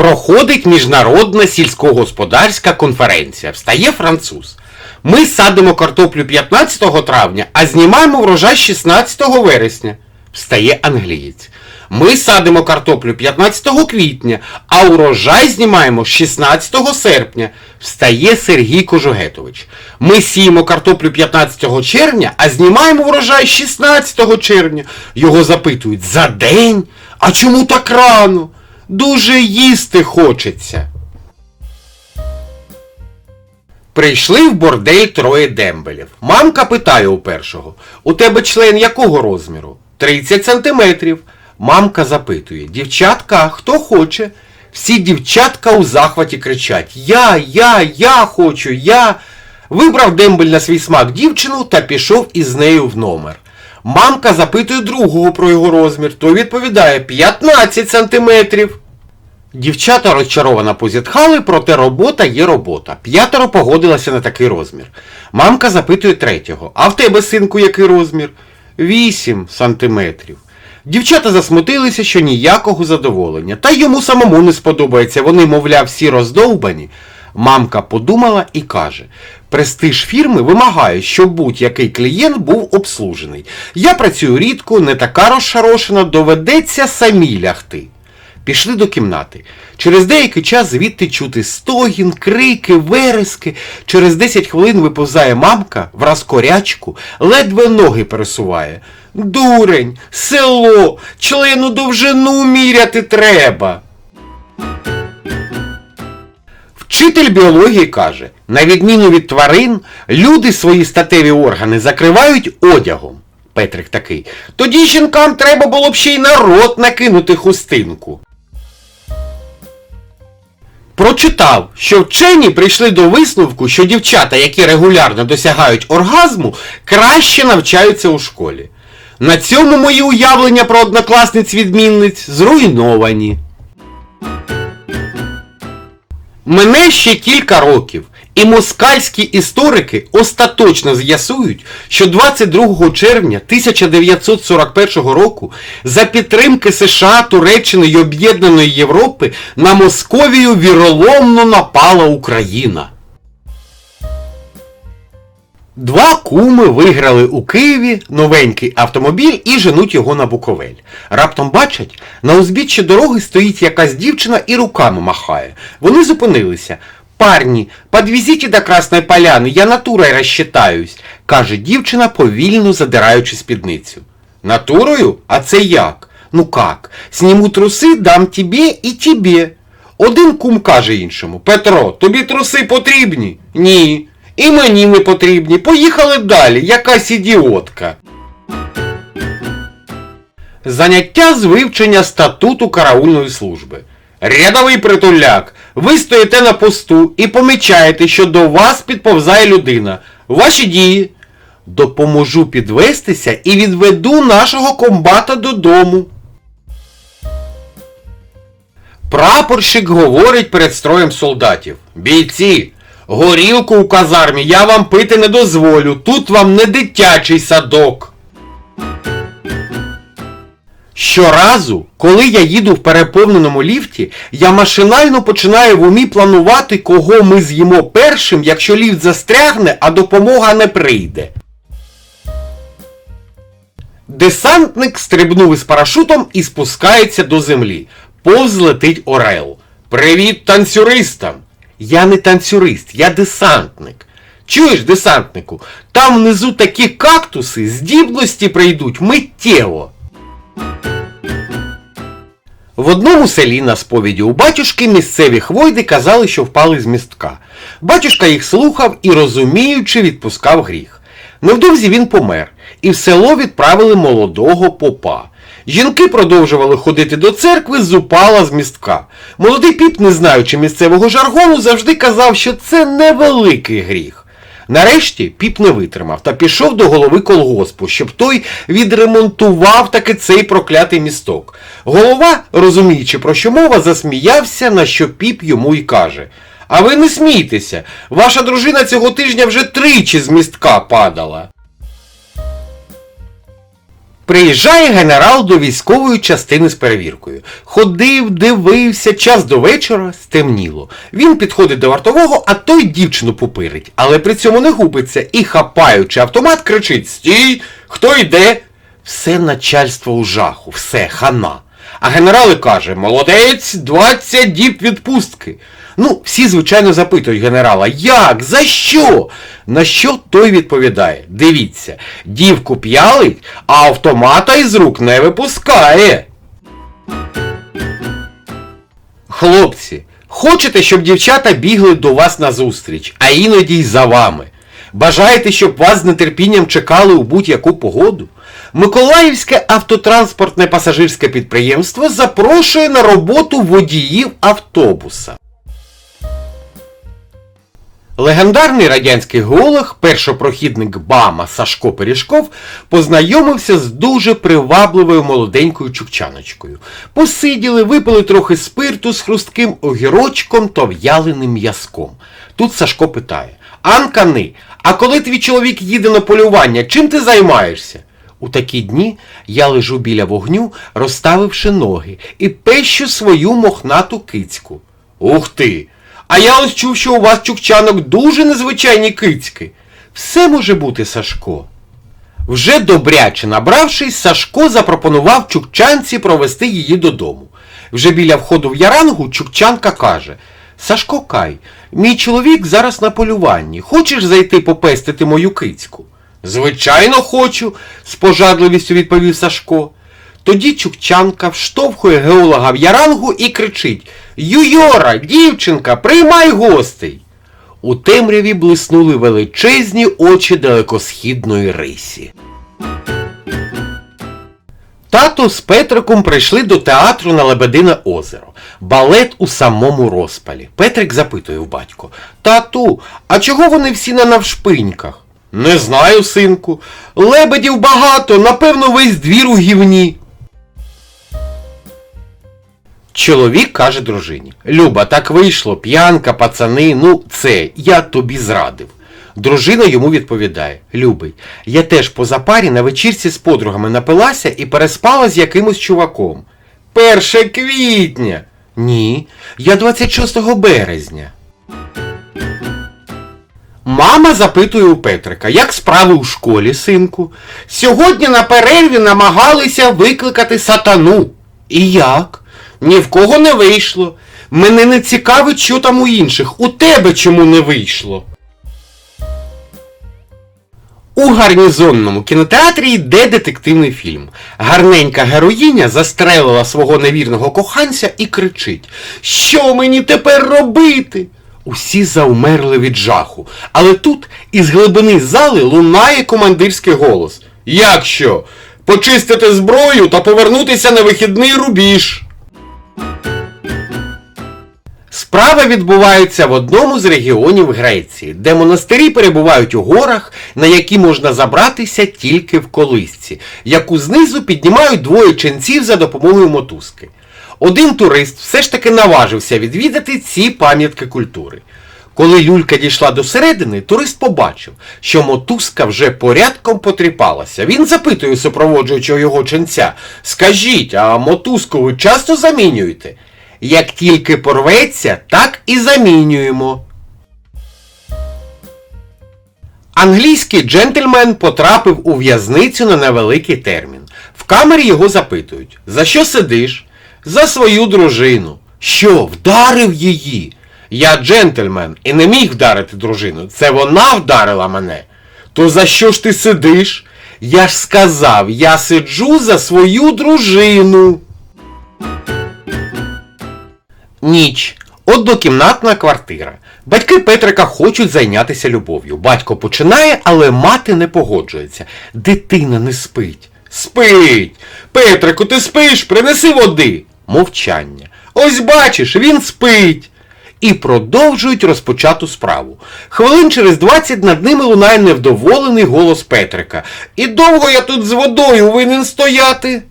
Проходить міжнародна сільськогосподарська конференція. Встає француз. Ми садимо картоплю 15 травня, а знімаємо врожай 16 вересня. Встає англієць. Ми садимо картоплю 15 квітня, а урожай знімаємо 16 серпня. Встає Сергій Кожугетович. Ми сіємо картоплю 15 червня, а знімаємо врожай 16 червня. Його запитують за день? А чому так рано? Дуже їсти хочеться. Прийшли в бордель троє дембелів. Мамка питає у першого: У тебе член якого розміру? 30 сантиметрів. Мамка запитує: Дівчатка, хто хоче? Всі дівчатка у захваті кричать: Я, я, я хочу, я. Вибрав дембель на свій смак дівчину та пішов із нею в номер. Мамка запитує другого про його розмір, той відповідає 15 сантиметрів. Дівчата розчаровано позітхали, проте робота є робота. П'ятеро погодилася на такий розмір. Мамка запитує третього, а в тебе, синку, який розмір? Вісім сантиметрів. Дівчата засмутилися, що ніякого задоволення. Та йому самому не сподобається, вони, мовляв, всі роздовбані. Мамка подумала і каже: престиж фірми вимагає, щоб будь-який клієнт був обслужений. Я працюю рідко, не така розшарошена, доведеться самі лягти. Пішли до кімнати. Через деякий час звідти чути стогін, крики, верески. Через 10 хвилин виповзає мамка враз корячку, ледве ноги пересуває. Дурень, село, члену довжину міряти треба. Вчитель біології каже, на відміну від тварин, люди свої статеві органи закривають одягом. Петрик такий. Тоді жінкам треба було б ще й на рот накинути хустинку. Прочитав, що вчені прийшли до висновку, що дівчата, які регулярно досягають оргазму, краще навчаються у школі. На цьому мої уявлення про однокласниць відмінниць зруйновані. Мене ще кілька років, і москальські історики остаточно з'ясують, що 22 червня 1941 року за підтримки США, Туреччини й Об'єднаної Європи на Московію віроломно напала Україна. Два куми виграли у Києві новенький автомобіль і женуть його на Буковель. Раптом бачать, на узбіччі дороги стоїть якась дівчина і руками махає. Вони зупинилися. Парні, подвезите до Красної Поляни, я натурою розчитаюсь, каже дівчина, повільно задираючи спідницю. Натурою? А це як? Ну как? Сніму труси, дам тебе і тебе. Один кум каже іншому: Петро, тобі труси потрібні? Ні. І мені не потрібні. Поїхали далі, якась ідіотка. Заняття з вивчення статуту караульної служби. Рядовий притуляк, ви стоїте на посту і помічаєте, що до вас підповзає людина. Ваші дії. Допоможу підвестися і відведу нашого комбата додому. Прапорщик говорить перед строєм солдатів. Бійці, горілку у казармі я вам пити не дозволю. Тут вам не дитячий садок. Щоразу, коли я їду в переповненому ліфті, я машинально починаю в умі планувати, кого ми з'їмо першим, якщо ліфт застрягне, а допомога не прийде. Десантник стрибнув із парашутом і спускається до землі. Повз летить Орел. Привіт танцюристам! Я не танцюрист, я десантник. Чуєш, десантнику, там внизу такі кактуси, здібності прийдуть миттєво. В одному селі на сповіді у батюшки місцеві хвойди казали, що впали з містка. Батюшка їх слухав і, розуміючи, відпускав гріх. Невдовзі він помер, і в село відправили молодого попа. Жінки продовжували ходити до церкви з упала з містка. Молодий піп, не знаючи місцевого жаргону, завжди казав, що це невеликий гріх. Нарешті піп не витримав та пішов до голови колгоспу, щоб той відремонтував таки цей проклятий місток. Голова, розуміючи, про що мова, засміявся, на що піп йому й каже. А ви не смійтеся, ваша дружина цього тижня вже тричі з містка падала. Приїжджає генерал до військової частини з перевіркою. Ходив, дивився, час до вечора стемніло. Він підходить до вартового, а той дівчину пупирить, але при цьому не губиться і, хапаючи автомат, кричить Стій! Хто йде? Все начальство у жаху, все, хана. А генерал і каже, молодець, 20 діб відпустки. Ну, всі, звичайно, запитують генерала, як? За що? На що той відповідає, дивіться, дівку п'ялить, а автомата із рук не випускає. Хлопці, хочете, щоб дівчата бігли до вас на зустріч, а іноді й за вами? Бажаєте, щоб вас з нетерпінням чекали у будь-яку погоду? Миколаївське автотранспортне пасажирське підприємство запрошує на роботу водіїв автобуса. Легендарний радянський геолог, першопрохідник БАМа Сашко Пиріжков, познайомився з дуже привабливою молоденькою чукчаночкою. Посиділи, випили трохи спирту з хрустким огірочком та в'яленим м'язком. Тут Сашко питає: Анкани, а коли твій чоловік їде на полювання, чим ти займаєшся? У такі дні я лежу біля вогню, розставивши ноги, і пещу свою мохнату кицьку. Ух ти! А я ось чув, що у вас чукчанок дуже незвичайні кицьки. Все може бути, Сашко. Вже добряче набравшись, Сашко запропонував чукчанці провести її додому. Вже біля входу в ярангу чукчанка каже Сашко Кай, мій чоловік зараз на полюванні. Хочеш зайти попестити мою кицьку? Звичайно, хочу, з пожадливістю відповів Сашко. Тоді Чукчанка вштовхує геолога в ярангу і кричить Юйора, дівчинка, приймай гостей. У темряві блиснули величезні очі далекосхідної рисі. Тато з Петриком прийшли до театру на Лебедине озеро. Балет у самому розпалі. Петрик запитує в батько Тату, а чого вони всі на навшпиньках? Не знаю, синку. Лебедів багато, напевно, весь двір у гівні. Чоловік каже дружині Люба, так вийшло, п'янка, пацани, ну це, я тобі зрадив. Дружина йому відповідає Любий, я теж по запарі на вечірці з подругами напилася і переспала з якимось чуваком. Перше квітня. Ні, я 26 березня. Мама запитує у Петрика, як справи у школі, синку? Сьогодні на перерві намагалися викликати сатану. І як? Ні в кого не вийшло. Мене не цікавить, що там у інших. У тебе чому не вийшло? У гарнізонному кінотеатрі йде детективний фільм. Гарненька героїня застрелила свого невірного коханця і кричить Що мені тепер робити? Усі завмерли від жаху. Але тут із глибини зали лунає командирський голос. Як що? Почистити зброю та повернутися на вихідний рубіж. Справа відбувається в одному з регіонів Греції, де монастирі перебувають у горах, на які можна забратися тільки в колисці, яку знизу піднімають двоє ченців за допомогою мотузки. Один турист все ж таки наважився відвідати ці пам'ятки культури. Коли люлька дійшла до середини, турист побачив, що мотузка вже порядком потріпалася. Він запитує супроводжуючого його ченця Скажіть, а мотузку ви часто замінюєте? Як тільки порветься, так і замінюємо. Англійський джентльмен потрапив у в'язницю на невеликий термін. В камері його запитують, за що сидиш? За свою дружину. Що, вдарив її? Я джентльмен і не міг вдарити дружину. Це вона вдарила мене. То за що ж ти сидиш? Я ж сказав, я сиджу за свою дружину. Ніч. Однокімнатна квартира. Батьки Петрика хочуть зайнятися любов'ю. Батько починає, але мати не погоджується. Дитина не спить. Спить. Петрику, ти спиш, принеси води. Мовчання. Ось бачиш, він спить. І продовжують розпочату справу. Хвилин через 20 над ними лунає невдоволений голос Петрика. І довго я тут з водою винен стояти?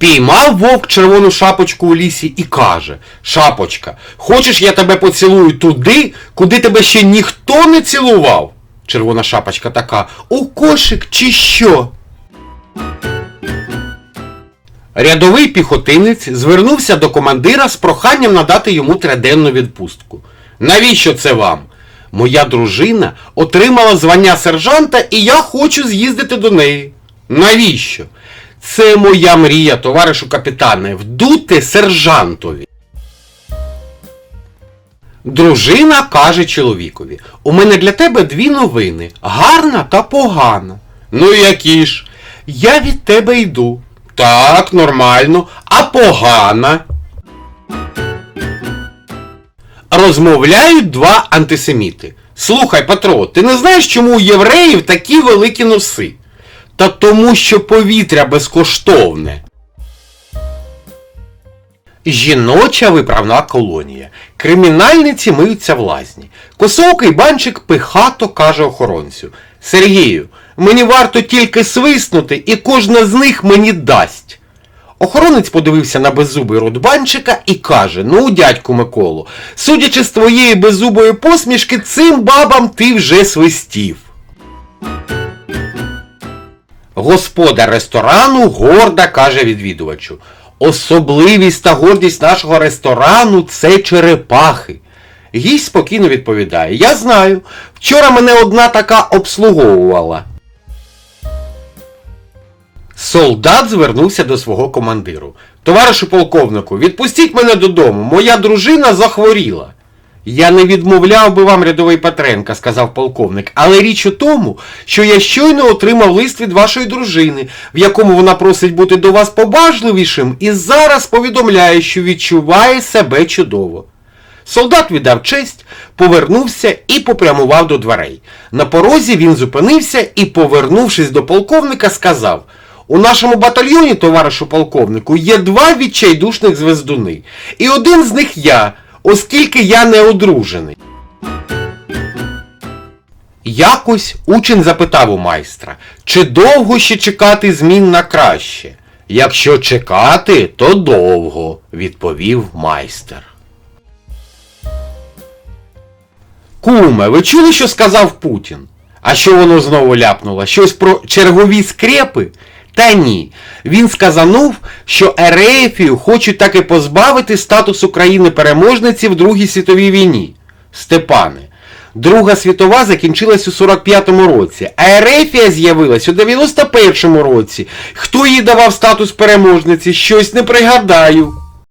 Впіймав вовк червону шапочку у лісі і каже Шапочка, хочеш я тебе поцілую туди, куди тебе ще ніхто не цілував? Червона шапочка така. У кошик чи що? Рядовий піхотинець звернувся до командира з проханням надати йому триденну відпустку. Навіщо це вам? Моя дружина отримала звання сержанта і я хочу з'їздити до неї. Навіщо? Це моя мрія, товаришу капітане, вдути сержантові. Дружина каже чоловікові: У мене для тебе дві новини гарна та погана. Ну які ж? Я від тебе йду. Так, нормально, а погана. Розмовляють два антисеміти. Слухай, Петро, ти не знаєш, чому у євреїв такі великі носи? Та тому, що повітря безкоштовне. Жіноча виправна колонія. Кримінальниці миються в лазні. Косоокий банчик пихато каже охоронцю. Сергію, мені варто тільки свиснути, і кожна з них мені дасть. Охоронець подивився на беззубий рот банчика і каже: Ну, дядьку Миколу, судячи з твоєї беззубої посмішки, цим бабам ти вже свистів. Господар ресторану горда каже відвідувачу. Особливість та гордість нашого ресторану це черепахи. Гість спокійно відповідає: Я знаю. Вчора мене одна така обслуговувала. Солдат звернувся до свого командиру. Товаришу полковнику, відпустіть мене додому, моя дружина захворіла. Я не відмовляв би вам, рядовий Петренка, сказав полковник, але річ у тому, що я щойно отримав лист від вашої дружини, в якому вона просить бути до вас побажливішим і зараз повідомляє, що відчуває себе чудово. Солдат віддав честь, повернувся і попрямував до дверей. На порозі він зупинився і, повернувшись до полковника, сказав у нашому батальйоні, товаришу полковнику, є два відчайдушних звездуни. І один з них я, оскільки я не одружений. Якось учень запитав у майстра, чи довго ще чекати змін на краще? Якщо чекати, то довго, відповів майстер. Куме, ви чули, що сказав Путін? А що воно знову ляпнуло? Щось про чергові скрепи? Та ні. Він сказанув, що Ерефію хочуть таки позбавити статусу країни-переможниці в Другій світовій війні. Степане, Друга світова закінчилась у 45-му році, а Ерефія з'явилась у 91-му році. Хто їй давав статус переможниці? Щось не пригадаю.